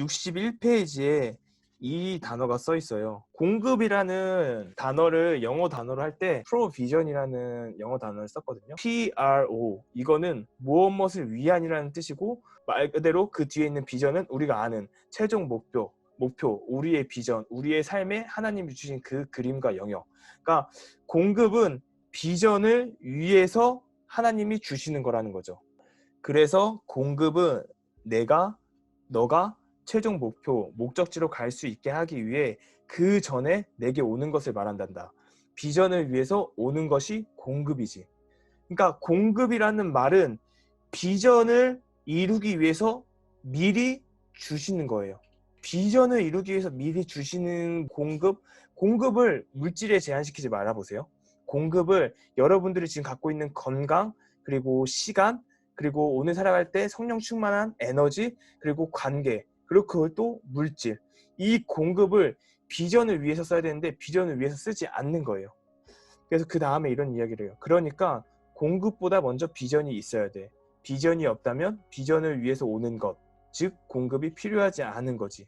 61페이지에 이 단어가 써 있어요. 공급이라는 단어를 영어 단어로 할 때 provision이라는 영어 단어를 썼거든요. PRO 이거는 무엇 무엇을 위한이라는 뜻이고 말 그대로 그 뒤에 있는 비전은 우리가 아는 최종 목표, 목표, 우리의 비전, 우리의 삶에 하나님이 주신 그 그림과 영역. 그러니까 공급은 비전을 위해서 하나님이 주시는 거라는 거죠. 그래서 공급은 내가 너가 최종 목표, 목적지로 갈 수 있게 하기 위해 그 전에 내게 오는 것을 말한단다. 비전을 위해서 오는 것이 공급이지. 그러니까 공급이라는 말은 비전을 이루기 위해서 미리 주시는 거예요. 비전을 이루기 위해서 미리 주시는 공급, 공급을 물질에 제한시키지 말아 보세요. 공급을 여러분들이 지금 갖고 있는 건강, 그리고 시간, 그리고 오늘 살아갈 때 성령 충만한 에너지, 그리고 관계, 그리고 그걸 또 물질. 이 공급을 비전을 위해서 써야 되는데 비전을 위해서 쓰지 않는 거예요. 그래서 그 다음에 이런 이야기를 해요. 그러니까 공급보다 먼저 비전이 있어야 돼. 비전이 없다면 비전을 위해서 오는 것, 즉 공급이 필요하지 않은 거지.